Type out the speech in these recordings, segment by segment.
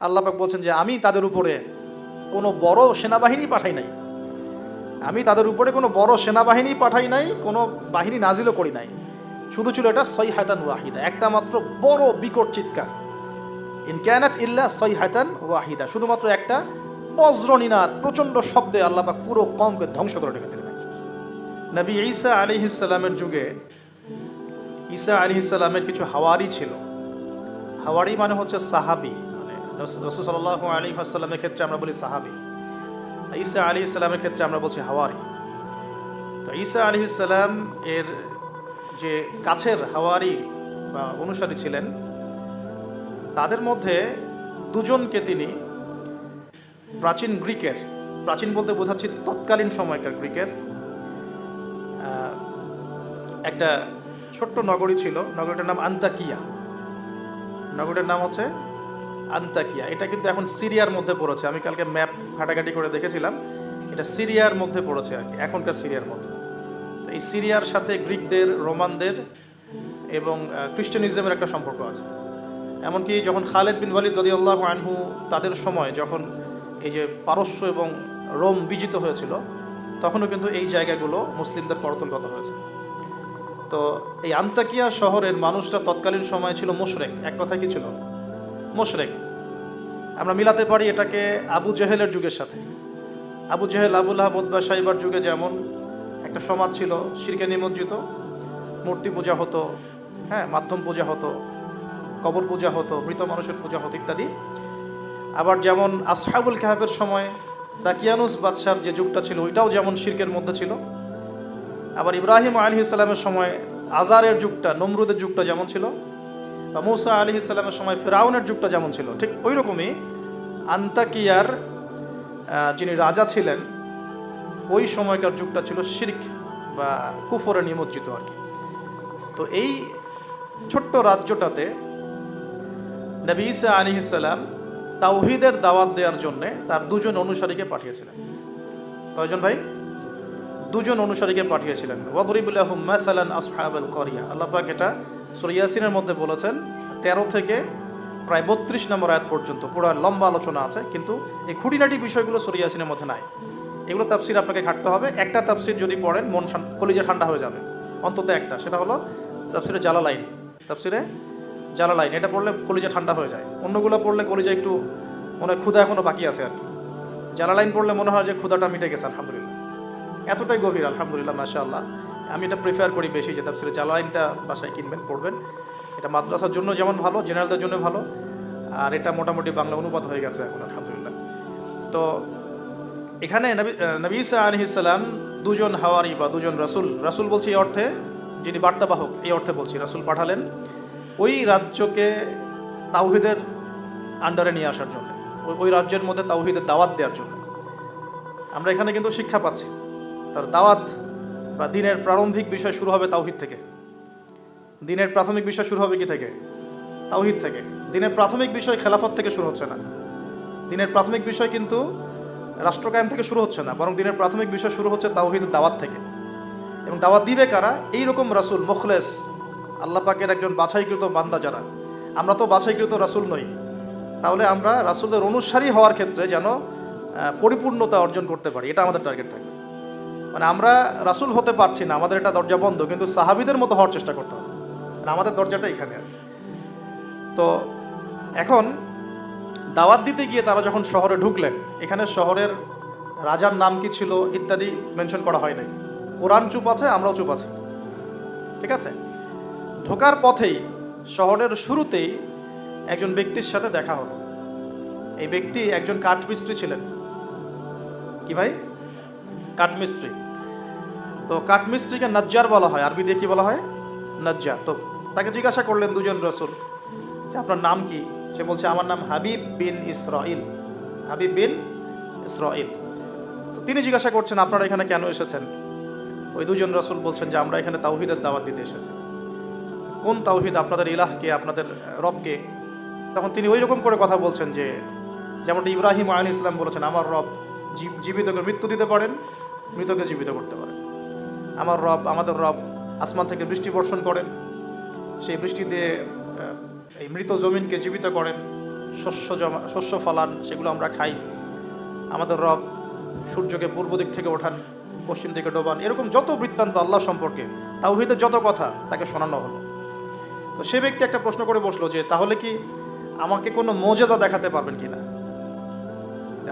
আল্লাহ পাক বলছেন যে, আমি তাদের উপরে কোনো বড় সেনাবাহিনী পাঠাই নাই। আমি তাদের উপরে কোনো বড় সেনাবাহিনী পাঠাই নাই, কোনো বাহিনী নাজিলও করি নাই। শুধু ছিল এটা সই হায়তান ওয়াহিদা, একটা মাত্র বড় বিকট চিৎকার। ইনকানাত ইল্লা সই হায়তান ওয়াহিদা, শুধুমাত্র একটা বজ্রনীনাদ প্রচণ্ড শব্দে আল্লাহ পাক পুরো কমকে ধ্বংস করে রেখে দিলেন। নবী ঈসা আলী ইসালামের যুগে, ঈসা আলী ইসালামের কিছু হাওয়ারি ছিল। হাওয়ারি মানে হচ্ছে সাহাবি। রসুল্লাহ আলী আসাল্লামের ক্ষেত্রে আমরা বলি সাহাবি। ঈসা আলী ইসলামের ক্ষেত্রে আমরা বলছি হাওয়ারি। তো ঈসা আলী ইসলাম এর যে কাছের হাওয়ারি বা অনুসারী ছিলেন, তাদের মধ্যে দুজনকে তিনি প্রাচীন গ্রিকের, প্রাচীন বলতে বোঝাচ্ছি তৎকালীন সময়কার গ্রিকের একটা ছোট্ট নগরী ছিল। নগরীটার নাম আন্তাকিয়া। নগরীটার নাম হচ্ছে আন্তাকিয়া। এটা কিন্তু এখন সিরিয়ার মধ্যে পড়েছে। আমি কালকে ম্যাপ ঘাটাঘাটি করে দেখেছিলাম। এটা সিরিয়ার মধ্যে পড়েছে আর কি, এখনকার সিরিয়ার মধ্যে। তো এই সিরিয়ার সাথে গ্রিকদের, রোমানদের এবং খ্রিস্টানিজমের একটা সম্পর্ক আছে। এমনকি যখন খালেদ বিন ওয়ালিদ রদিয়াল্লাহ আনহু তাদের সময় যখন এই যে পারস্য এবং রোম বিজিত হয়েছিল, তখনও কিন্তু এই জায়গাগুলো মুসলিমদের করতলগত হয়েছে। তো এই আন্তাকিয়া শহরের মানুষরা তৎকালীন সময় ছিল মোশরেক। এক কথা কি ছিল? মোশরেক। আমরা মিলাতে পারি এটাকে আবু জেহেলের যুগের সাথে। আবু জেহেল আবুল্লাহ বদবা সাইবার যুগে যেমন একটা সমাজ ছিল, শিরকে নিমজ্জিত, মূর্তি পূজা হতো হ্যাঁ মাধ্যম পূজা হতো, কবর পূজা হতো, মৃত মানুষের পূজা হতো ইত্যাদি। আবার যেমন আসহাবুল কাহাবের সময়, দাকিয়ানুস বাদশার যে যুগটা ছিল, ওইটাও যেমন শিরকের মধ্যে ছিল। আবার ইব্রাহিম আলী সময় আজারের যুগটা, নমরুদের যুগটা যেমন ছিল বা মৌসা আলী ইসলামের সময় ফেরাউনের যুগটা যেমন ছিল, ঠিক ওই রকমই আন্তাকিয়ার যিনি রাজা ছিলেন, ওই সময়কার যুগটা ছিল শিরিক বা কুফরে নিমজ্জিত আর কি। তো এই ছোট্ট রাজ্যটাতে নবী ঈসা আলী ইসাল্লাম তাওহিদের দাওয়াত দেওয়ার জন্যে তার দুজন অনুসারীকে পাঠিয়েছিলেন। কয়জন ভাই? দুজন অনুসারীকে পাঠিয়েছিলেন। ওয়াদরিবুল্লাহ মাসালান আসহাবুল করিয়া আল্লাহ পাক এটা সুরিয়াসিনের মধ্যে বলেছেন, তেরো থেকে প্রায় বত্রিশ নম্বর আয়াত পর্যন্ত পুরো লম্বা আলোচনা আছে, কিন্তু এই খুঁটিনাটি বিষয়গুলো সুরিয়াসিনের মধ্যে নাই। এগুলো তাফসির আপনাকে ঘাটতে হবে। একটা তাফসির যদি পড়েন, মন কলিজা ঠান্ডা হয়ে যাবে। অন্তত একটা। সেটা হলো তাফসিরে জালালাইন। তাফসিরে জালালাইন। এটা পড়লে কলিজা ঠান্ডা হয়ে যায়। অন্যগুলো পড়লে কলিজা একটু মনে হয় ক্ষুধা এখনও বাকি আছে আর কি। জালালাইন পড়লে মনে হয় যে ক্ষুধাটা মিটে গেছে, আলহামদুলিল্লাহ। এতটাই গভীর, আলহামদুলিল্লাহ মাশা আল্লাহ আমি এটা প্রিফার করি বেশি যে তাফসিরে জালালাইনটা বাসায় কিনবেন, পড়বেন। এটা মাদ্রাসার জন্য যেমন ভালো জেনারেলদের জন্য ভালো। আর এটা মোটামুটি বাংলা অনুবাদ হয়ে গেছে এখন, আলহামদুলিল্লাহ। তো এখানে নবী নবী ইসা আলহিসাল্লাম দুজন হাওয়ারি বা দুজন রাসুল রাসুল বলছি এই অর্থে, যিনি বার্তাবাহক, এই অর্থে বলছি, রাসুল পাঠালেন, ওই রাজ্যকে তাওহিদের আন্ডারে নিয়ে আসার জন্য, ওই- ওই রাজ্যের মধ্যে তাওহিদের দাওয়াত দেওয়ার জন্য। আমরা এখানে কিন্তু শিক্ষা পাচ্ছি, তার দাওয়াত বা দিনের প্রারম্ভিক বিষয় শুরু হবে তাওহিদ থেকে। দিনের প্রাথমিক বিষয় শুরু হবে কি থেকে? তাওহিদ থেকে। দিনের প্রাথমিক বিষয় খেলাফত থেকে শুরু হচ্ছে না। দিনের প্রাথমিক বিষয় কিন্তু রাষ্ট্রকায়ন থেকে শুরু হচ্ছে না, বরং দিনের প্রাথমিক বিষয় শুরু হচ্ছে তাওহিদের দাওয়াত থেকে। এবং দাওয়াত দিবে কারা? এই রকম রাসুল, মুখলেস, আল্লাহ পাকের একজন বাছাইকৃত বান্দা যারা। আমরা তো বাছাইকৃত রাসুল নই। তাহলে আমরা রাসুলদের অনুসারী হওয়ার ক্ষেত্রে যেন পরিপূর্ণতা অর্জন করতে পারি, এটা আমাদের টার্গেট থাকবে। মানে আমরা রাসুল হতে পারছি না, আমাদের এটা দরজা বন্ধ, কিন্তু সাহাবিদের মতো হওয়ার চেষ্টা করতে হবে। মানে আমাদের দরজাটা এখানে তো এখন দাওয়াত দিতে গিয়ে তারা যখন শহরে ঢুকলেন, এখানে শহরের রাজার নাম কি ছিল ইত্যাদি মেনশন করা হয় নাই। কোরআন চুপ আছে, আমরাও চুপ আছি। ঠিক আছে? ঢোকার পথেই, শহরের শুরুতেই একজন ব্যক্তির সাথে দেখা হলো। এই ব্যক্তি একজন কাঠমিস্ত্রি ছিলেন। কি ভাই? কাঠমিস্ত্রি। তো কাঠমিস্ত্রিকে নজ্জার বলা হয়। আরবি দিয়ে কি বলা হয়? নজ্জার। তো তাকে জিজ্ঞাসা করলেন দুজন রসুল যে আপনার নাম কি? সে বলছে, আমার নাম হাবিব বিন ইসরাইল হাবিব বিন ইসরাইল তো তিনি জিজ্ঞাসা করছেন, আপনারা এখানে কেন এসেছেন? ওই দুজন রসুল বলছেন যে, আমরা এখানে তাওহিদের দাওয়াত দিতে এসেছি। কোন তাওহিদ? আপনাদের ইলাহকে, আপনাদের রবকে? তখন তিনি ওই রকম করে কথা বলছেন যে, যেমনটা ইব্রাহিম আলী ইসলাম বলেছেন, আমার রব জীব- জীবিতকে মৃত্যু দিতে পারেন, মৃতকে জীবিত করতে পারেন। আমার রব, আমাদের রব আসমান থেকে বৃষ্টি বর্ষণ করেন। সেই বৃষ্টি দিয়ে এই মৃত জমিনকে জীবিত করেন। শস্য জমা, শস্য ফলান, সেগুলো আমরা খাই। আমাদের রব সূর্যকে পূর্ব দিক থেকে ওঠান, পশ্চিম দিকে ডোবান। এরকম যত বৃত্তান্ত আল্লাহ সম্পর্কে তাও তাওহিদের যত কথা তাকে শোনানো হলো। তো সে ব্যক্তি একটা প্রশ্ন করে বসল যে, তাহলে কি আমাকে কোনো মোজেজা দেখাতে পারবেন কিনা?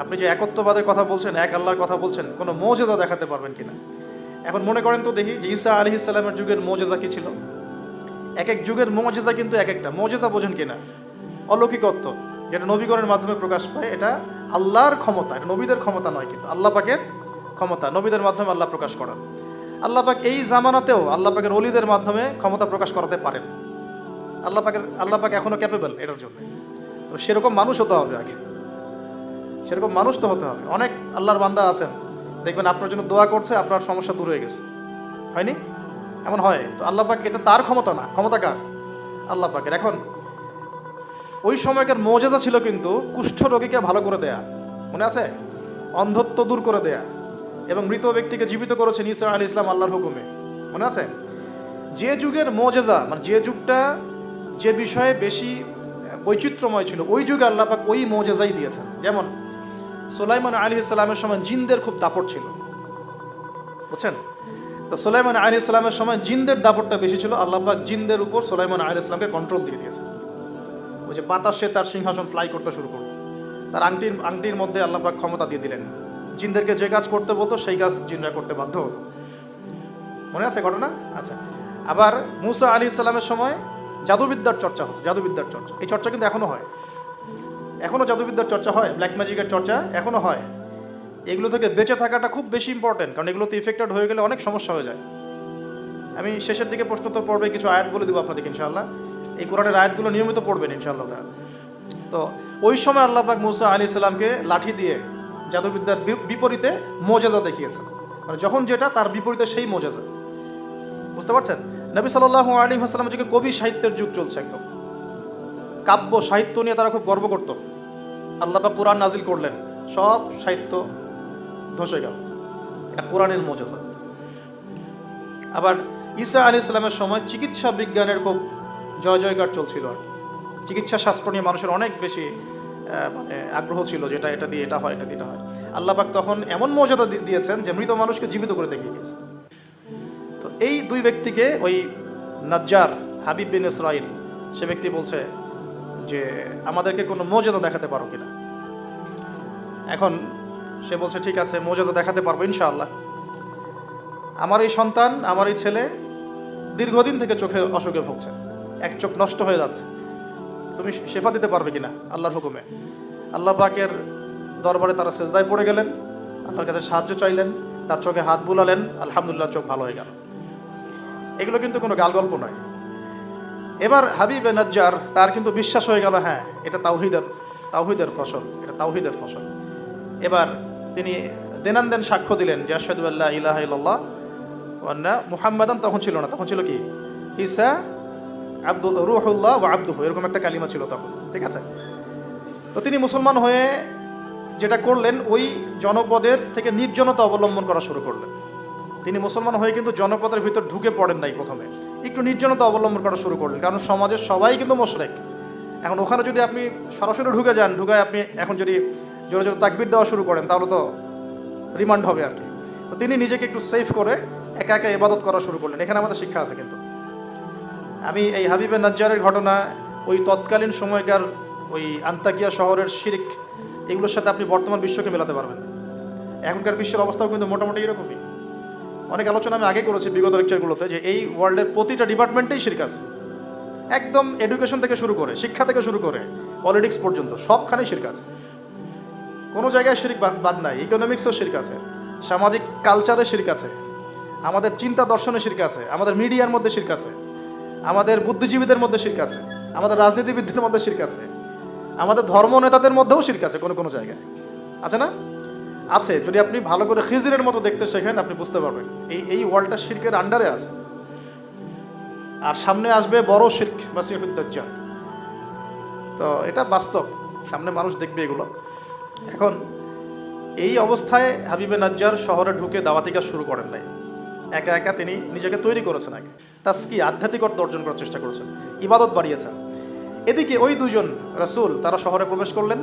আপনি যে একত্ববাদের কথা বলছেন, এক আল্লাহর কথা বলছেন, কোনো মোজেজা দেখাতে পারবেন কিনা? এখন মনে করেন তো দেখি যে ঈসা আলী ইসলামের যুগের মোজেজা কি ছিল? এক এক যুগের মোজেজা কিন্তু এক একটা। মোজেজা বোঝেন কিনা অলৌকিকত্ব, যেটা নবীকরণের মাধ্যমে প্রকাশ পায়, এটা আল্লাহর ক্ষমতা, এটা নবীদের ক্ষমতা নয় কিন্তু, আল্লাহ পাকের ক্ষমতা, নবীদের মাধ্যমে আল্লাহ প্রকাশ করান আল্লাহ পাক এই জামানাতেও আল্লাহ পাকের অলিদের মাধ্যমে ক্ষমতা প্রকাশ করাতে পারেন। আল্লাহ পাকের, আল্লাহ পাক এখনও ক্যাপেবল এটার জন্য। তো সেরকম মানুষ হতে হবে আগে। সেরকম মানুষ তো হতে হবে। অনেক আল্লাহর বান্দা আছেন দেখবেন আপনার জন্য দোয়া করছে, আপনার সমস্যা দূর হয়ে গেছে। হয়নি? এমন হয়। তো আল্লাহ পাক, এটা তার ক্ষমতা না। ক্ষমতা কার? আল্লাহ পাকের। এখন, ওই সময়কার মৌজাজা ছিল কিন্তু কুষ্ঠ রোগীকে ভালো করে দেয়া। মনে আছে? অন্ধত্ব দূর করে দেয়া। এবং মৃত ব্যক্তিকে জীবিত করেছেন ইসা আলী ইসলাম আল্লাহর হুকুমে। মনে আছে? যে যুগের মৌজাজা মানে যে যুগটা যে বিষয়ে বেশি বৈচিত্র্যময় ছিল, ওই যুগে আল্লাহ পাক ওই মৌজাজাই দিয়েছেন। যেমন সোলাইমান আলী ইসলামের সময় জিনদের খুব দাপট ছিল। বুঝছেন? তো সোলাইমান আলী ইসলামের সময় জিনদের দাপটটা বেশি ছিল। আল্লাহ পাক জিনদের উপর সোলাইমান আলী ইসলামকে কন্ট্রোল দিয়ে দিয়েছে ওই যে বাতাসে তার সিংহাসন ফ্লাই করতে শুরু করল। তার আংটির আংটির মধ্যে আল্লাহ পাক ক্ষমতা দিয়ে দিলেন। জিনদেরকে যে কাজ করতে বলতো, সেই কাজ জিনরা করতে বাধ্য হতো। মনে আছে ঘটনা? আচ্ছা। আবার মুসা আলী ইসলামের সময় জাদুবিদ্যার চর্চা হতো, জাদুবিদ্যার চর্চা। এই চর্চা কিন্তু এখনও হয়। এখনও জাদুবিদ্যার চর্চা হয় ব্ল্যাক ম্যাজিকের চর্চা এখনও হয়। এগুলো থেকে বেঁচে থাকাটা খুব বেশি ইম্পর্টেন্ট কারণ এগুলোতে ইফেক্টেড হয়ে গেলে অনেক সমস্যা হয়ে যায়। আমি শেষের দিকে প্রশ্নোত্তর পর্বে কিছু আয়াত বলে দেবো আপনাদেরকে ইনশাআল্লাহ। এই কোরআনের আয়াতগুলো নিয়মিত পড়বেন ইনশাআল্লাহ তাআলা। তো ওই সময় আল্লাহ পাক মুসা আলী ইসলামকে লাঠি দিয়ে জাদুবিদ্যার বিপরীতে মোজাজা দেখিয়েছেন। মানে যখন যেটা, তার বিপরীতে সেই মোজাজা। বুঝতে পারছেন? নবী সাল্লাহ আলী হাসলামের যুগে কবি সাহিত্যের যুগ চলছে একদম। কাব্য, সাহিত্য নিয়ে তারা খুব গর্ব করত। আল্লাহ পাক কোরআন নাজিল করলেন। সব সাহিত্য ধসে গেল। এটা কোরআনের মোজাজা আবার ঈসা আলী ইসলামের সময় চিকিৎসা বিজ্ঞানের খুব জয় জয়গার চলছিল আর চিকিৎসা শাস্ত্র নিয়ে মানুষের অনেক বেশি মানে আগ্রহ ছিল যেটা এটা দিয়ে এটা হয়, এটা দিয়ে এটা হয়। আল্লাহ পাক তখন এমন মর্যাদা দিয়েছেন যে মৃত মানুষকে জীবিত করে দেখিয়ে দিয়েছে। তো এই দুই ব্যক্তিকে ওই নাজ্জার হাবিব বিন ইসরাইল, সে ব্যক্তি বলছে যে আমাদেরকে কোনো মর্যাদা দেখাতে পারো কিনা। এখন সে বলছে, ঠিক আছে মর্যাদা দেখাতে পারব, ইনশাআল্লাহ। আমার এই সন্তান, আমার এই ছেলে দীর্ঘদিন থেকে চোখে অসুখে ভুগছে। এক চোখ নষ্ট হয়ে যাচ্ছে। তুমি শেফা দিতে পারবে কিনা? আল্লাহর হুকুমে। আল্লাহ পাকের দরবারে তারা সেজদায় পড়ে গেলেন, আল্লাহর কাছে সাহায্য চাইলেন, তার চোখে হাত বুলালেন, আলহামদুলিল্লাহ, চোখ ভালো হয়ে গেল। এগুলো কিন্তু কোনো গাল গল্প নয়। এবার হাবিব নাজ্জার, তার কিন্তু বিশ্বাস হয়ে গেল হ্যাঁ এটা তাওহিদের তাওহিদের ফসল, এটা তাওহিদের ফসল। এবার তিনি দেনান দেন সাক্ষ্য দিলেন যে আশহাদুল্লাহ ইলাহা ইল্লাল্লাহ ওয়ান্না মুহাম্মাদান তখন ছিল না, তখন ছিল কি? ঈসা আব্দুল রুহুল্লাহ ও আব্দুহ, এরকম একটা কালিমা ছিল তখন, ঠিক আছে? তো তিনি মুসলমান হয়ে যেটা করলেন, ওই জনপদের থেকে নির্জনতা অবলম্বন করা শুরু করলেন। তিনি মুসলমান হয়ে কিন্তু জনপদের ভিতর ঢুকে পড়েন নাই প্রথমে। একটু নির্জনতা অবলম্বন করা শুরু করলেন, কারণ সমাজের সবাই কিন্তু মোশরেক। এখন ওখানে যদি আপনি সরাসরি ঢুকে যান, ঢুকায় আপনি এখন যদি জোরে জোরে তাকবির দেওয়া শুরু করেন, তাহলে তো রিমান্ড হবে আর কি। তো তিনি নিজেকে একটু সেফ করে একা একা ইবাদত করা শুরু করলেন। এখানে আমাদের শিক্ষা আছে কিন্তু। আমি এই হাবিবের নজ্জারের ঘটনা, ওই তৎকালীন সময়কার ওই আন্তাকিয়া শহরের শিরিক, এগুলোর সাথে আপনি বর্তমান বিশ্বকে মেলাতে পারবেন। এখনকার বিশ্বের অবস্থাও কিন্তু মোটামুটি এরকমই। অনেক আলোচনা আমি আগে করেছি বিগত লেকচারগুলোতে যে এই ওয়ার্ল্ডের প্রতিটা ডিপার্টমেন্টেই শিরক আছে। একদম এডুকেশন থেকে শুরু করে, শিক্ষা থেকে শুরু করে পলিটিক্স পর্যন্ত সবখানেই শিরক আছে। কোনো জায়গায় শিরিক বাদ নাই ইকোনমিক্সও শিরক আছে, সামাজিক কালচারে শিরক আছে, আমাদের চিন্তা দর্শনে শিরক আছে, আমাদের মিডিয়ার মধ্যে শিরক আছে, আমাদের বুদ্ধিজীবীদের মধ্যে শিরক আছে, আমাদের রাজনীতিবিদদের মধ্যে শিরক আছে, আমাদের ধর্ম নেতাদের মধ্যেও শিরক আছে কোনো কোনো জায়গায়। আছে না? আছে, যদি আপনি ভালো করে খিজরের মতো দেখতে শেখেন, আপনি বুঝতে পারবেন। এই এই ওয়ার্ল্ডটা শিরকের আন্ডারে আছে। আর সামনে আসবে বড় শির্ক বা সিহুদ্দাজ্জাল তো এটা বাস্তব, সামনে মানুষ দেখবে এগুলো। এখন, এই অবস্থায় হাবিবে নাজ্জার শহরে ঢুকে দাওয়াতি কাজ শুরু করেন নাই। একা একা তিনি নিজেকে তৈরি করেছেন আগে। তাস কি আধ্যাত্মিকতা অর্জন করার চেষ্টা করেছেন। ইবাদত বাড়িয়েছেন। এদিকে ওই দুজন রাসূল, তারা শহরে প্রবেশ করলেন।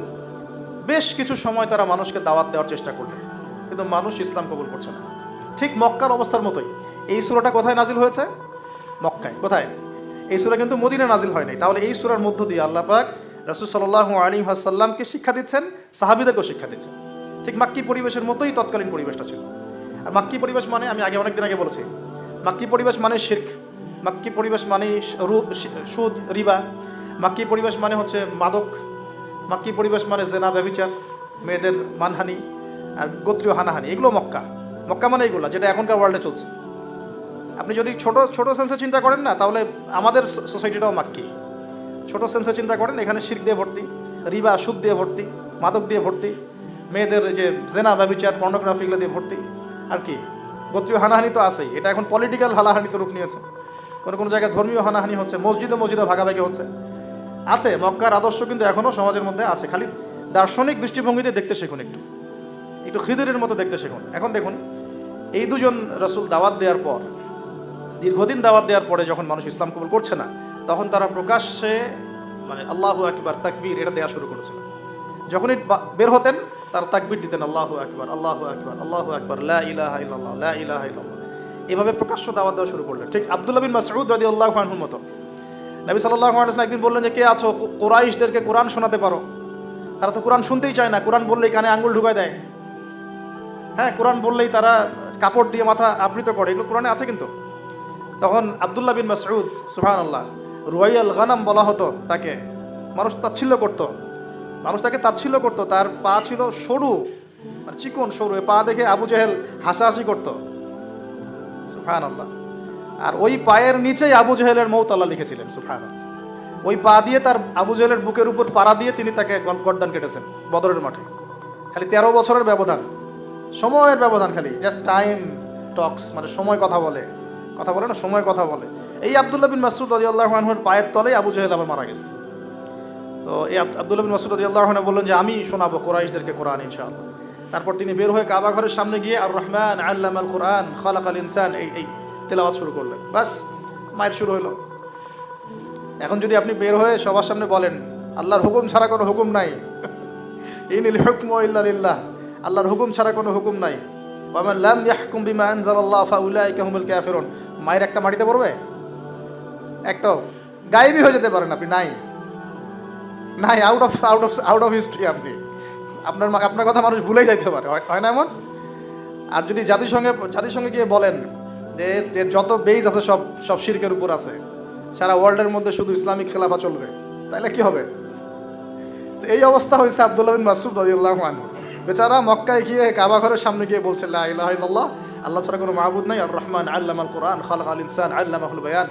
বেশ কিছু সময় তারা মানুষকে দাওয়াত দেওয়ার চেষ্টা করলেন কিন্তু মানুষ ইসলাম কবুল করছে না। ঠিক মক্কার অবস্থার মতোই। এই সুরাটা কোথায় নাজিল হয়েছে? মক্কায়। কোথায়? এই সুরা কিন্তু মদিনা নাজিল হয়নি তাহলে এই সুরার মধ্য দিয়ে আল্লাহ পাক রাসূল সাল্লাল্লাহু আলাইহি ওয়াসাল্লামকে শিক্ষা দিচ্ছেন, সাহাবীদেরকেও শিক্ষা দিচ্ছেন। ঠিক মাক্কি পরিবেশের মতোই তৎকালীন পরিবেশটা ছিল। আর মাক্কি পরিবেশ মানে আমি আগে অনেকদিন আগে বলেছি মাক্কি পরিবেশ মানে শির্ক। মাক্কি পরিবেশ মানে সুদ, রিবা। মাক্কি পরিবেশ মানে হচ্ছে মাদক মাক্কি পরিবেশ মানে জেনা ব্যবিচার মেয়েদের মানহানি আর গোত্রীয় হানাহানি, এগুলো মক্কা। মক্কা মানে এগুলো, যেটা এখনকার ওয়ার্ল্ডে চলছে। আপনি যদি ছোট ছোট সেন্সে চিন্তা করেন না, তাহলে আমাদের সোসাইটিটাও মাক্কি। ছোট সেন্সে চিন্তা করেন, এখানে শির দিয়ে ভর্তি, রিবা, সুদ দিয়ে ভর্তি, মাদক দিয়ে ভর্তি, মেয়েদের যে জেনা ব্যবিচার পর্নোগ্রাফি এগুলো দিয়ে ভর্তি, আর কি? গোত্রীয় হানাহানি তো আছেই, এটা এখন পলিটিক্যাল হানাহানিতে রূপ নিয়েছে। কোনো কোনো জায়গায় ধর্মীয় হানাহানি হচ্ছে, মসজিদে মসজিদে ভাগাভাগি হচ্ছে। আছে, মক্কার আদর্শ কিন্তু এখনও সমাজের মধ্যে আছে। খালি দার্শনিক দৃষ্টিভঙ্গিতে দেখতে শিখুন একটু। একটু খিদিরের মতো দেখতে শিখুন। এখন দেখুন, এই দুজন রসুল দাওয়াত দেওয়ার পর, দীর্ঘদিন দাওয়াত দেওয়ার পরে যখন মানুষ ইসলাম কবুল করছে না, তখন তারা প্রকাশ্যে মানে আল্লাহ আকবার, তাকবীর এটা দেওয়া শুরু করেছিল যখনই বের হতেন, তারা তাকবীর দিতেন, আল্লাহ আকবার আল্লাহ আকবার আল্লাহ আকবার, লা ইলাহা এভাবে প্রকাশ্য দাওয়াত দেওয়া শুরু করলেন। ঠিক আব্দুল্লাহ বিন মাসউদ রাদিয়াল্লাহু আনহুর মতো। নবী আলাইহি একদিন বললেন যে, কে আছো? কোরাইশদেরকে কোরআন শোনাতে পারো? তারা তো কোরআন শুনতেই চায় না। কোরআন বললেই কানে আঙ্গুল ঢুকায় দেয়। হ্যাঁ কোরআন বললেই তারা কাপড় দিয়ে মাথা আবৃত করে। এগুলো কোরআনে আছে কিন্তু। তখন আবদুল্লাহ বিন মাসউদ সুহান আল্লাহ রুয়াইয়াল গানাম বলা হতো তাকে। মানুষ তাচ্ছিল্য করতো। মানুষ তাকে তাচ্ছিল্য করতো। তার পা ছিল সরু আর চিকন সরু। পা দেখে আবু জেহেল হাসাহাসি করতো। সুফান আল্লাহ আর ওই পায়ের নিচেই আবু জেহেলের মৌত আল্লাহ লিখেছিলেন সুফান ওই পা দিয়ে তার আবু জহেলের বুকের উপর পাড়া দিয়ে তিনি তাকে গর্দান কেটেছেন বদরের মাঠে। খালি তেরো বছরের ব্যবধান, সময়ের ব্যবধান খালি জাস্ট টাইম টক্স মানে সময় কথা বলে। কথা বলে না, সময় কথা বলে। এই আবদুল্লাহ বিন মাসুদ আল্লাহর পায়ের তলেই আবু জেহেল আবার মারা গেছে। তো এই আব- আবদুল্লাহ বিন মাসুদ আলী আল্লাহ বললেন যে, আমি শোনাবো কোরাইশদেরকে কোরআন, ইনশাআল্লাহ। তারপর তিনি বের হয়ে কাবা ঘরের সামনে গিয়ে, আর রহমান আল্লাম আল কোরআন খালাক আল ইনসান। এই এই তেলাওয়াত শুরু করলেন। বাস, মায়ের শুরু হলো এখন যদি আপনি বের হয়ে সবার সামনে বলেন, আল্লাহর হুকুম ছাড়া কোনো হুকুম নাই। ইনিল হুকম ইল্লা লিল্লাহ আল্লাহর হুকুম ছাড়া কোনো হুকুম নাই। ওয়ামান লাম ইয়াহকুম বিমা আনজালাল্লাহ ফাউলাইকা হুমুল কাফিরুন। মায়ের একটা মাটিতে পড়বে? একটাও? গায়েবই হয়ে যেতে পারেন আপনি, নাই। নাই out of out of out of history আপনি। আপনার আপনার কথা মানুষ ভুলেই যাইতে পারে। হয় না এমন? আর যদি জাতিসংঘে জাতিসংঘে গিয়ে বলেন যে এর যত বেজ আছে সব সব শিরকের উপর আছে। সারা ওয়ার্ল্ডের মধ্যে শুধু ইসলামিক খেলাফা চলবে। তাহলে কি হবে? এই অবস্থা হয়েছে আব্দুল্লাহ বিন মাসুদ রাদিয়াল্লাহু আনহু। বেচারা মক্কায় গিয়ে কাবা ঘরের সামনে গিয়ে বলছে, লা ইল্লাল্লাহ, আল্লাহ ছাড়া কোনো মাহবুদ নাই। আর রহমান আল্লামাল কোরআন, খালাকাল ইনসান, আল্লামাহুল বায়ান।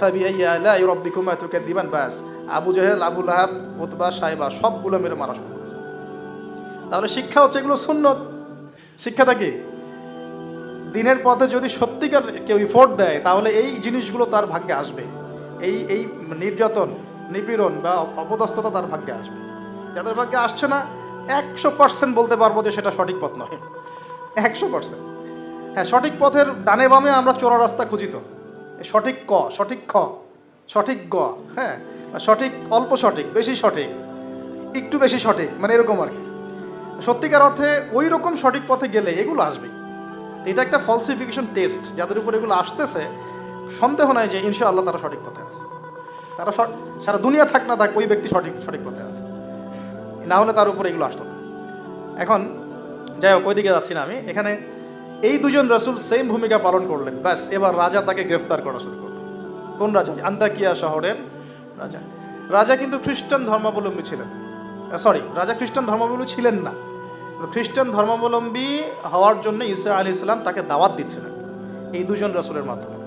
ফাবি আইয়ি আলাই রাব্বিকুমা তুকাদ্দিবান বাস। আবু জাহেল, আবু লাহাব, উতবা, সাইবা সবগুলো মেরে মারা শুরু করেছে। তাহলে শিক্ষা হচ্ছে এগুলো সুন্নত। শিক্ষাটা কি? দিনের পথে যদি সত্যিকার কেউ ইফোর্ট দেয়, তাহলে এই জিনিসগুলো তার ভাগ্যে আসবে। এই এই নির্যাতন, নিপীড়ন বা অপদস্থতা তার ভাগ্যে আসবে। যাদের ভাগ্যে আসছে না, একশো পার্সেন্ট বলতে পারব যে সেটা সঠিক পথ নয়। একশো পার্সেন্ট হ্যাঁ সঠিক পথের ডানে বামে আমরা চোরা রাস্তা খুঁজি তো। এই সঠিক ক, সঠিক খ, সঠিক গ হ্যাঁ? সঠিক, অল্প সঠিক, বেশি সঠিক, একটু বেশি সঠিক মানে এরকম আর কি। সত্যিকার অর্থে ওই রকম সঠিক পথে গেলে এগুলো আসবে এটা একটা ফলসিফিকেশন টেস্ট যাদের উপর এগুলো আসতেছে, সন্দেহ নাই যে ইনশাআল্লাহ তারা সঠিক পথে আছে। তারা সারা দুনিয়া থাক না থাক, ওই ব্যক্তি সঠিক সঠিক পথে আছে। না হলে তার উপর এগুলো আসতো না। এখন, যাই হোক, ওইদিকে যাচ্ছি না আমি। এখানে এই দুজন রসুল সেম ভূমিকা পালন করলেন। ব্যাস, এবার রাজা তাকে গ্রেফতার করা শুরু করলেন কোন রাজা? আন্তাকিয়া শহরের রাজা। রাজা কিন্তু খ্রিস্টান ধর্মাবলম্বী ছিলেন। সরি রাজা খ্রিস্টান ধর্মাবলম্বী ছিলেন না। খ্রিস্টান ধর্মাবলম্বী হওয়ার জন্য ঈসা আলী ইসলাম তাকে দাওয়াত দিচ্ছিলেন এই দুজন রসুলের মাধ্যমে।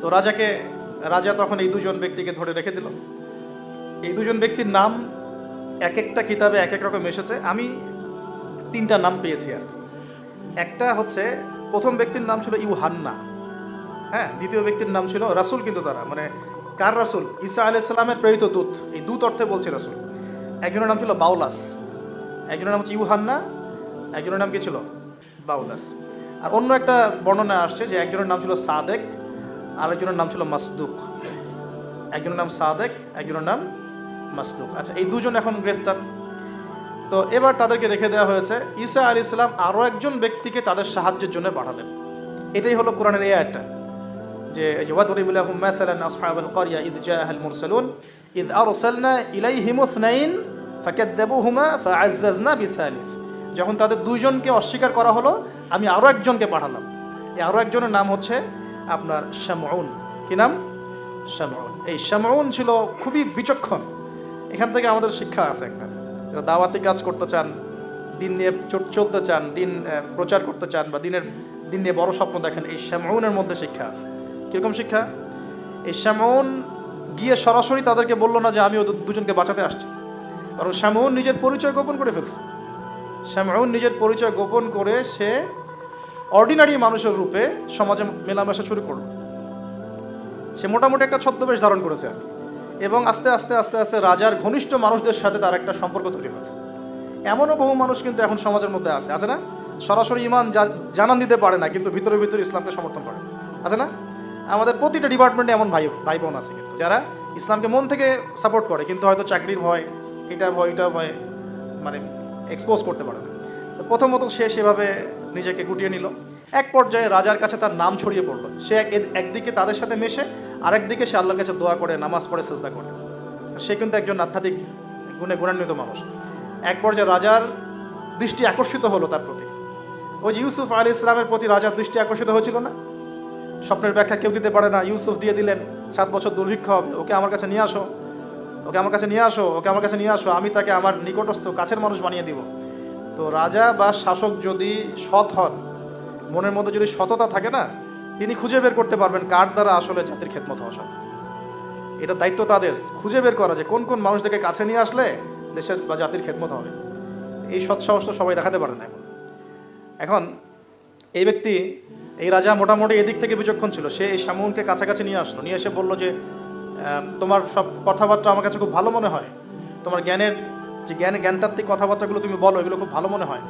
তো রাজাকে, রাজা তখন এই দুজন ব্যক্তিকে ধরে রেখে দিল। এই দুজন ব্যক্তির নাম এক একটা কিতাবে এক এক রকম এসেছে। আমি তিনটা নাম পেয়েছি আর একটা হচ্ছে, প্রথম ব্যক্তির নাম ছিল ইউহান্না। হ্যাঁ দ্বিতীয় ব্যক্তির নাম ছিল রাসূল কিন্তু তারা মানে কার রাসূল? ঈসা আলাইসাল্লামের প্রেরিত দূত। এই দূত অর্থে বলছে রাসূল। একজনের নাম ছিল বাউলাস একজনের নাম হচ্ছে ইউহান্না, একজনের নাম কি ছিল? বাউলাস। আর অন্য একটা বর্ণনা আসছে যে একজনের নাম ছিল সাদেক আর একজনের নাম ছিল মাসদুক। একজনের নাম সাদেক, একজনের নাম মাসলুক আচ্ছা এই দুজন এখন গ্রেফতার। তো এবার তাদেরকে রেখে দেওয়া হয়েছে, ঈসা আলী ইসলাম আরও একজন ব্যক্তিকে তাদের সাহায্যের জন্য পাঠালেন। এটাই হলো কোরআনের এই একটা যে ওয়াদরিব লাহুম মাসালান আসহাবাল ক্বরিয়া ইদ জাআহাল মুরসালুন, ইদ আরসালনা ইলাইহিম ইসনাইন ফাকাদ্দাবুহুমা ফাআজ্জাজনা বিথালিস যখন তাদের দুইজনকে অস্বীকার করা হলো, আমি আরও একজনকে পাঠালাম। এই আরও একজনের নাম হচ্ছে আপনার শামউন। কি নাম? শামউন। এই শামউন ছিল খুবই বিচক্ষণ। এখান থেকে আমাদের শিক্ষা আছে একটা যারা দাওয়াতি কাজ করতে চান, দিন নিয়ে চলতে চান, দিন প্রচার করতে চান বা দিনের, দিন নিয়ে বড় স্বপ্ন দেখেন, এই শ্যামউনের মধ্যে শিক্ষা আছে। কীরকম শিক্ষা? এই শ্যামউন গিয়ে সরাসরি তাদেরকে বলল না যে, আমি ওদের দুজনকে বাঁচাতে আসছি। কারণ শ্যামউন নিজের পরিচয় গোপন করে ফেলছে। শ্যামউন নিজের পরিচয় গোপন করে সে অর্ডিনারি মানুষের রূপে সমাজে মেলামেশা শুরু করল। সে মোটামুটি একটা ছদ্মবেশ ধারণ করেছে আর এবং আস্তে আস্তে আস্তে আস্তে রাজার ঘনিষ্ঠ মানুষদের সাথে তার একটা সম্পর্ক তৈরি হয়েছে। এমনও বহু মানুষ কিন্তু এখন সমাজের মধ্যে আছে। আছে না? সরাসরি ইমান জানান দিতে পারে না, কিন্তু ভিতরে ভিতরে ইসলামকে সমর্থন করে। আছে না? আমাদের প্রতিটা ডিপার্টমেন্টে এমন ভাই ভাই বোন আছে কিন্তু, যারা ইসলামকে মন থেকে সাপোর্ট করে, কিন্তু হয়তো চাকরির ভয় এটার ভয় এটার ভয় মানে এক্সপোজ করতে পারে না। প্রথমত সে সেভাবে নিজেকে গুটিয়ে নিল। এক পর্যায়ে রাজার কাছে তার নাম ছড়িয়ে পড়ল। সে একদিকে তাদের সাথে মেশে, আরেকদিকে সে আল্লাহর কাছে দোয়া করে, নামাজ পড়ে চেষ্টা করে। সে কিন্তু একজন আধ্যাত্মিক গুণে গুণান্বিত মানুষ। এক পর্যায়ে রাজার দৃষ্টি আকর্ষিত হলো তার প্রতি। ওই যে ইউসুফ আলী ইসলামের প্রতি রাজার দৃষ্টি আকর্ষিত হয়েছিল না? স্বপ্নের ব্যাখ্যা কেউ দিতে পারে না। ইউসুফ দিয়ে দিলেন, সাত বছর দুর্ভিক্ষ হবে, ওকে আমার কাছে নিয়ে আসো। ওকে আমার কাছে নিয়ে আসো, ওকে আমার কাছে নিয়ে আসো, আমি তাকে আমার নিকটস্থ কাছের মানুষ বানিয়ে দিব। তো রাজা বা শাসক যদি সৎ হন, মনের মধ্যে যদি সততা থাকে না, তিনি খুঁজে বের করতে পারবেন কার দ্বারা আসলে জাতির খেদমত হওয়া সম্ভব। এটা দায়িত্ব তাদের, খুঁজে বের করা যে কোন কোন মানুষদেরকে কাছে নিয়ে আসলে দেশের বা জাতির খেদমত হবে। এই সৎসাহস তো সবাই দেখাতে পারে না এখন। এখন এই ব্যক্তি, এই রাজা মোটামুটি এদিক থেকে বিচক্ষণ ছিল। সে এই শামুনকে কাছাকাছি নিয়ে আসলো, নিয়ে এসে বলল যে তোমার সব কথাবার্তা আমার কাছে খুব ভালো মনে হয়। তোমার জ্ঞানের যে জ্ঞান জ্ঞানতাত্ত্বিক কথাবার্তাগুলো তুমি বলো, এগুলো খুব ভালো মনে হয়।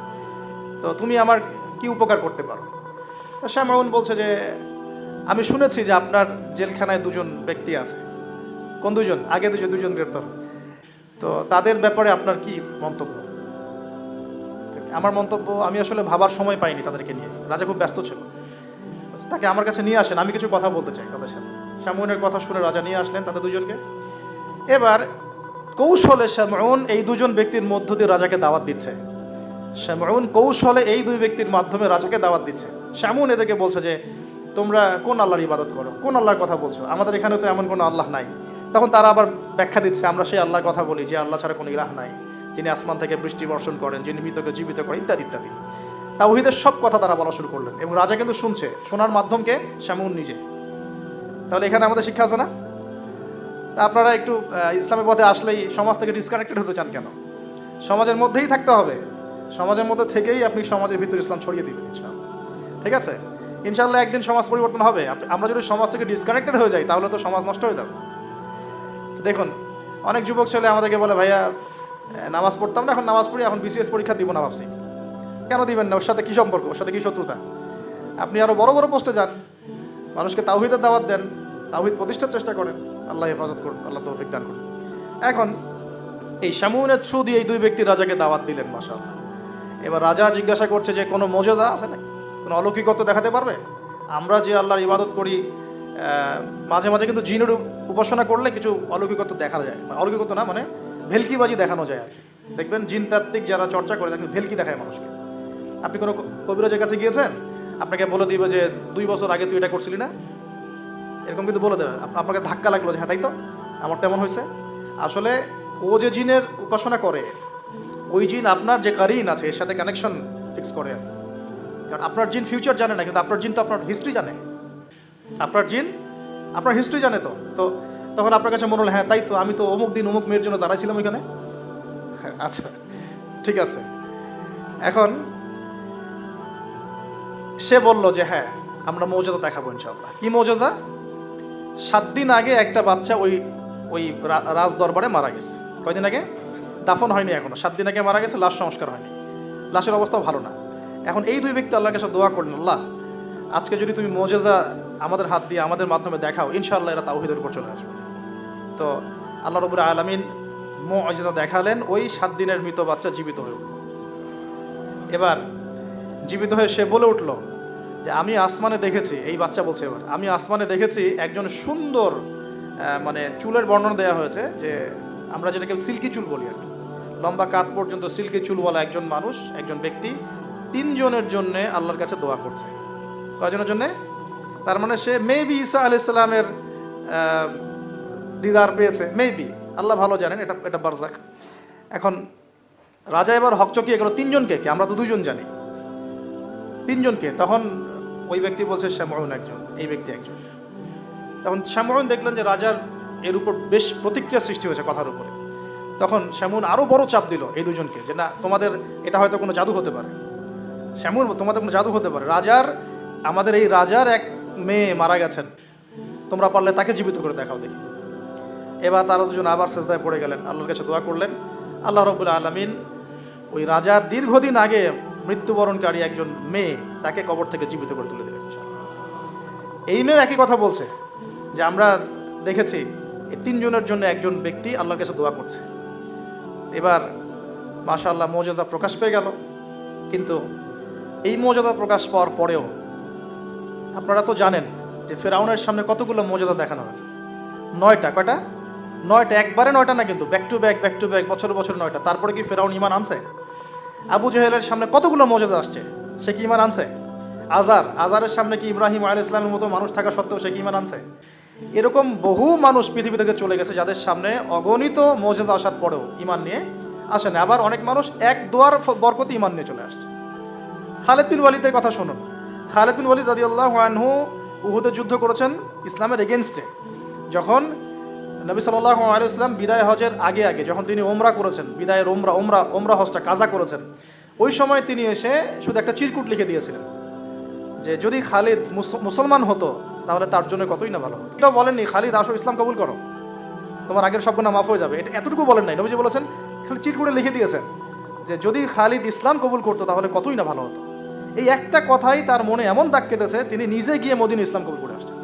তো তুমি আমার কি উপকার করতে পারো? তো শ্যামাউন বলছে যে, আমি শুনেছি যে আপনার জেলখানায় দুজন ব্যক্তি আছে। কোন দুজন? আগে দুজন দুজন গ্রেপ্তার তো তাদের ব্যাপারে আপনার কি মন্তব্য? আমার মন্তব্য, আমি আসলে ভাবার সময় পাইনি তাদেরকে নিয়ে। রাজা খুব ব্যস্ত ছিল। তাকে আমার কাছে নিয়ে আসেন, আমি কিছু কথা বলতে চাই তাদের সাথে। শ্যামউনের কথা শুনে রাজা নিয়ে আসলেন তাদের দুজনকে। এবার কৌশলে শ্যামউন এই দুজন ব্যক্তির মধ্য দিয়ে রাজাকে দাওয়াত দিচ্ছে। শ্যামউন কৌশলে এই দুই ব্যক্তির মাধ্যমে রাজাকে দাওয়াত দিচ্ছে। শ্যামুন এদেরকে বলছে যে, তোমরা কোন আল্লাহর ইবাদত করো? কোন আল্লাহর কথা বলছো? আমাদের এখানে তো এমন কোনো আল্লাহ নাই। তখন তারা আবার ব্যাখ্যা দিচ্ছে, আমরা সেই আল্লাহর কথা বলি, যে আল্লাহ ছাড়া কোনো ইলাহ নাই। যিনি আসমান থেকে বৃষ্টি বর্ষণ করেন, যিনি মৃতকে জীবিত করেন, ইত্যাদি ইত্যাদি। তা তাওহিদের সব কথা তারা বলা শুরু করলেন এবং রাজা কিন্তু শুনছে, শোনার মাধ্যমকে শ্যামুন নিজে তাহলে এখানে আমাদের শিক্ষা আছে না? আপনারা একটু ইসলামের পথে আসলেই সমাজ থেকে ডিসকানেক্টেড হতে চান কেন? সমাজের মধ্যেই থাকতে হবে। সমাজের মধ্যে থেকেই আপনি সমাজের ভিতরে ইসলাম ছড়িয়ে দিবেন ঠিক আছে? ইনশাআল্লাহ একদিন সমাজ পরিবর্তন হবে। আমরা যদি সমাজ থেকে ডিসকানেক্টেড হয়ে যাই, তাহলে তো সমাজ নষ্ট হয়ে যাবে। দেখুন, অনেক যুবক ছেলে আমাদেরকে বলে, ভাইয়া নামাজ পড়তাম না, এখন নামাজ পড়ি, এখন বিসিএস পরীক্ষা দিব না ভাবছি। কেন দিবেন না? ওর সাথে কী সম্পর্ক? ওর সাথে কী শত্রুতা? আপনি আরও বড় বড় পোস্টে যান। মানুষকে তাওহিদের দাওয়াত দেন, তাওহিদ প্রতিষ্ঠার চেষ্টা করেন, আল্লাহ হেফাজত করুন, আল্লাহ তৌফিক দান করুন। এখন, এই শামুনের থ্রু দিয়ে এই দুই ব্যক্তি রাজাকে দাওয়াত দিলেন মাসা এবার রাজা জিজ্ঞাসা করছে যে, কোনো মজেজা আছে নাকি? কোনো অলৌকিকত্ব দেখাতে পারবে? আমরা যে আল্লাহর ইবাদত করি মাঝে মাঝে কিন্তু জিনের উপাসনা করলে কিছু অলৌকিকত্ব দেখা যায়। মানে অলৌকিকত্ব না মানে ভেলকিবাজি দেখানো যায় আর দেখবেন জিনতাত্ত্বিক যারা চর্চা করে, দেখবেন ভেলকি দেখায় মানুষকে। আপনি কোনো কবিরাজের কাছে গিয়েছেন? আপনাকে বলে দিবে যে দুই বছর আগে তুই এটা করছিলি না? এরকম কিন্তু বলে দেবে। আপনাকে ধাক্কা লাগল যে হ্যাঁ তাই তো? আমার তেমন হয়েছে? আসলে ও যে জিনের উপাসনা করে, ওই জিন আপনার যে কারিন আছে, এর সাথে কানেকশন ফিক্স করে। কারণ আপনার জিন ফিউচার জানে না, কিন্তু আপনার জিন তো আপনার হিস্ট্রি জানে। আপনার জিন আপনার হিস্ট্রি জানে তো। তো তখন আপনার কাছে মনে হলো হ্যাঁ তাই তো, আমি তো অমুক দিন অমুক মেয়ের জন্য দাঁড়াইছিলাম ওইখানে আচ্ছা ঠিক আছে। এখন সে বলল যে হ্যাঁ আমরা মৌজাদা দেখাবো ইনশাল্লাহ কি মৌজাদা সাত দিন আগে একটা বাচ্চা ওই ওই রাজ দরবারে মারা গেছে। কয়দিন আগে? দাফন হয়নি এখনও। সাত দিন আগে মারা গেছে, লাশ সংস্কার হয়নি। লাশের অবস্থাও ভালো না। এখন এই দুই ব্যক্তি আল্লাহর কাছে দোয়া করলেন, আল্লাহ, আজকে যদি তুমি মোজেজা আমাদের হাত দিয়ে আমাদের মাধ্যমে দেখাও, ইনশাআল্লাহ এরা তাওহিদের উপর চলে আসবে। তো আল্লাহ রবুর আলমিন মজা দেখালেন, ওই সাত দিনের মৃত বাচ্চা জীবিত হয়ে এবার জীবিত হয়ে সে বলে উঠল যে, আমি আসমানে দেখেছি। এই বাচ্চা বলছে এবার, আমি আসমানে দেখেছি একজন সুন্দর মানে চুলের বর্ণনা দেওয়া হয়েছে যে, আমরা যেটাকে সিল্কি চুল বলি আর কি। লম্বা কাত পর্যন্ত সিল্কি চুলওয়ালা একজন মানুষ, একজন ব্যক্তি, তিনজনের জন্যে আল্লাহর কাছে দোয়া করছে। কয়জনের জন্যে? তার মানে সে মেবি ঈসা আলাইসাল্লামের দিদার পেয়েছে, মেবি। আল্লাহ ভালো জানেন, এটা এটা বারজাক এখন রাজা এবার হকচকিয়ে গেল তিনজনকে, কে আমরা তো দুজন জানি। তিনজনকে, তখন ওই ব্যক্তি বলছে শ্যামরণ একজন, এই ব্যক্তি একজন। তখন শ্যামরণ দেখলেন যে রাজার এর উপর বেশ প্রতিক্রিয়া সৃষ্টি হয়েছে কথার উপরে। তখন শ্যামুন আরও বড় চাপ দিল এই দুজনকে যে, না, তোমাদের এটা হয়তো কোনো জাদু হতে পারে। শ্যামুন তোমাদের কোনো জাদু হতে পারে। রাজার, আমাদের এই রাজার এক মেয়ে মারা গেছেন। তোমরা পারলে তাকে জীবিত করে দেখাও দেখি। এবার তারা দুজন আবার সেজদায় পড়ে গেলেন। আল্লাহর কাছে দোয়া করলেন, আল্লাহ রবুল্লা আলমিন, ওই রাজার দীর্ঘদিন আগে মৃত্যুবরণকারী একজন মেয়ে তাকে কবর থেকে জীবিত করে তুলে দিলেন এই মেয়েও একই কথা বলছে যে আমরা দেখেছি এই তিনজনের জন্য একজন ব্যক্তি আল্লাহর কাছে দোয়া করছে। এবার মাশা আল্লাহ মর্যাদা প্রকাশ পেয়ে গেল। কিন্তু এই মর্যাদা প্রকাশ পাওয়ার পরেও আপনারা তো জানেন যে ফেরাউনের সামনে কতগুলো মর্যাদা দেখানো হয়েছে। নয়টা, কয়টা? নয়টা, একবারে নয়টা না কিন্তু back to back back to back বছর বছর নয়টা। তারপরে কি ফেরাউন ইমান আনছে? আবু জেহেলের সামনে কতগুলো মর্যাদা আসছে? সে কি ইমান আনছে? আজার আজারের সামনে কি ইব্রাহিম আল ইসলামের মতো মানুষ থাকা সত্ত্বেও সে কি ইমান আনছে? এরকম বহু মানুষ পৃথিবী থেকে চলে গেছে যাদের সামনে অগণিত মর্যাদা আসার পরেও ইমান নিয়ে আসে না। আবার অনেক মানুষ এক দোয়ার বরকতে ইমান নিয়ে চলে আসছে। খালেদ বিন ওয়ালিদের কথা শুনুন। খালেদ বিন ওয়ালিদ রাদিয়াল্লাহু আনহু উহুদে যুদ্ধ করেছেন ইসলামের এগেনস্টে যখন নবী সাল্লাল্লাহু আলাইহি ইসলাম বিদায় হজের আগে আগে, যখন তিনি ওমরা করেছেন, বিদায়ের ওমরা ওমরা ওমরা হজটা কাজা করেছেন, ওই সময় তিনি এসে শুধু একটা চিরকুট লিখে দিয়েছিলেন যে, যদি খালিদ মুস- মুসলমান হতো, তাহলে তার জন্য কতই না ভালো হতো? এটাও বলেননি, খালিদ, আসো, ইসলাম কবুল করো। তোমার আগের সব গুণা মাফ হয়ে যাবে। এটা এতটুকু বলেন নাই, নবীজি বলেছেন, খালি চিরকুটে লিখে দিয়েছেন যে, যদি খালিদ ইসলাম কবুল করতো, তাহলে কতই না ভালো হতো? এই একটা কথাই তার মনে এমন দাগ কেটেছে, তিনি নিজে গিয়ে মদিন ইসলাম কবুল করে আসছেন।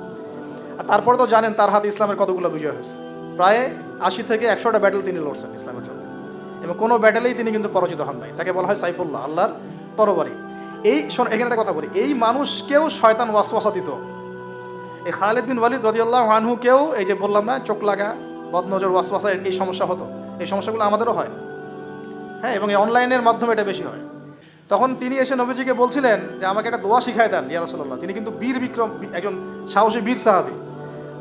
আর তারপরে তো জানেন, তার হাতে ইসলামের কতগুলো বিজয় হয়েছে। প্রায় আশি থেকে একশোটা ব্যাটেল তিনি লড়ছেন ইসলামের জন্য। এবং কোনো ব্যাটেলেই তিনি কিন্তু পরাজিত হন নাই। তাকে বলা হয় সাইফুল্লাহ, আল্লাহর তরবারি। এই, শোন, এখানে একটা কথা বলি। এই মানুষকেও শয়তান ওয়াসওয়াসা দিত এই খালেদ বিন ওয়ালিদ রদিয়াল্লাহ আনহুকেও এই যে বললাম না, চোখ লাগা, বদনজর, ওয়াসওয়াসা এই সমস্যা হতো। এই সমস্যাগুলো আমাদেরও হয়। হ্যাঁ এবং এই অনলাইনের মাধ্যমে এটা বেশি হয়। তখন তিনি এসে নবীজিকে বলছিলেন যে, আমাকে একটা দোয়া শিখায় দেন, ইয়া রাসূলুল্লাহ। তিনি কিন্তু বীর বিক্রম, একজন সাহসী বীর সাহাবী।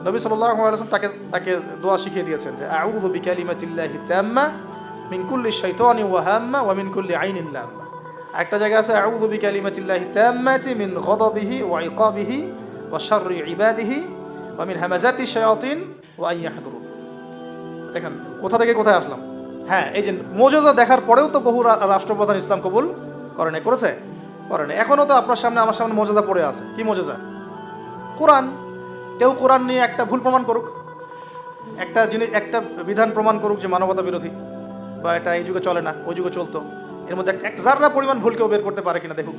নবী সাল্লাল্লাহু আলাইহি তাকে তাকে দোয়া শিখিয়ে দিয়েছেন যে, আউযু বিকালিমাতিল্লাহি তাম্মা মিন কুল্লি শাইতানি ওয়া হাম্মা ওয়া মিন কুল্লি আইনিন লাম্মা। একটা জায়গা আছে, আউযু বিকালিমাতিল্লাহি তাম্মাতি মিন গদাবিহি ওয়া ইকাবিহি ওয়া শাররি ইবাদিহি ওয়া মিন হামাজাতি শায়াতিন ওয়া আন ইয়াহদুরুন দেখেন, কোথা থেকে কোথায় আসলাম? হ্যাঁ এই যে মোজেজা দেখার পরেও তো বহু রাষ্ট্রপ্রধান ইসলাম কবুল করে নাই, করেছে? করে নাই। এখনও তো আপনার সামনে, আমার সামনে মজেজা পড়ে আছে। কি মজেজা? কোরআন। কেউ কোরআন নিয়ে একটা ভুল প্রমাণ করুক। একটা জিনিস, একটা বিধান প্রমাণ করুক যে মানবতা বিরোধী। বা এটা এই যুগে চলে না, ওই যুগে চলতো। এর মধ্যে এক জাররা পরিমাণ ভুল কেউ বের করতে পারে কিনা দেখুক।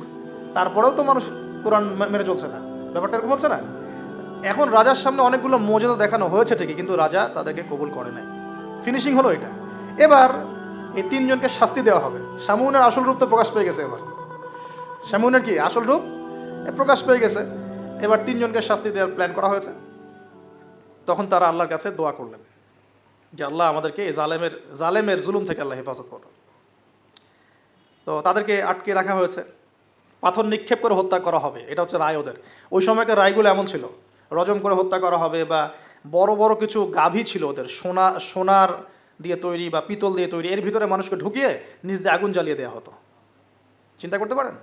তারপরেও তো মানুষ কোরআন মেনে চলছে না। ব্যাপারটা এরকম হচ্ছে না? এখন রাজার সামনে অনেকগুলো মর্যাদা দেখানো হয়েছে ঠিকই, কিন্তু রাজা তাদেরকে কবুল করে নাই। ফিনিশিং হলো এটা। এবার এই তিনজনকে শাস্তি দেওয়া হবে। শামুনের আসল রূপ তো প্রকাশ পেয়ে গেছে এবার। শামুনের কি? আসল রূপ? প্রকাশ পেয়ে গেছে। এবার তিনজনকে শাস্তি দেওয়ার প্ল্যান করা হয়েছে। তখন তারা আল্লাহর কাছে দোয়া করলেন যে আল্লাহ আমাদেরকে এই জালেমের জালেমের জুলুম থেকে আল্লাহ হেফাজত করো। তো তাদেরকে আটকে রাখা হয়েছে। পাথর নিক্ষেপ করে হত্যা করা হবে, এটা হচ্ছে রায় ওদের। ওই সময়কার রায়গুলো এমন ছিল, রজম করে হত্যা করা হবে বা বড় বড় কিছু গাভী ছিল ওদের, সোনা, সোনার দিয়ে তৈরি বা পিতল দিয়ে তৈরি, এর ভিতরে মানুষকে ঢুকিয়ে নিজ দিয়ে আগুন জ্বালিয়ে দেওয়া হতো। চিন্তা করতে পারেন?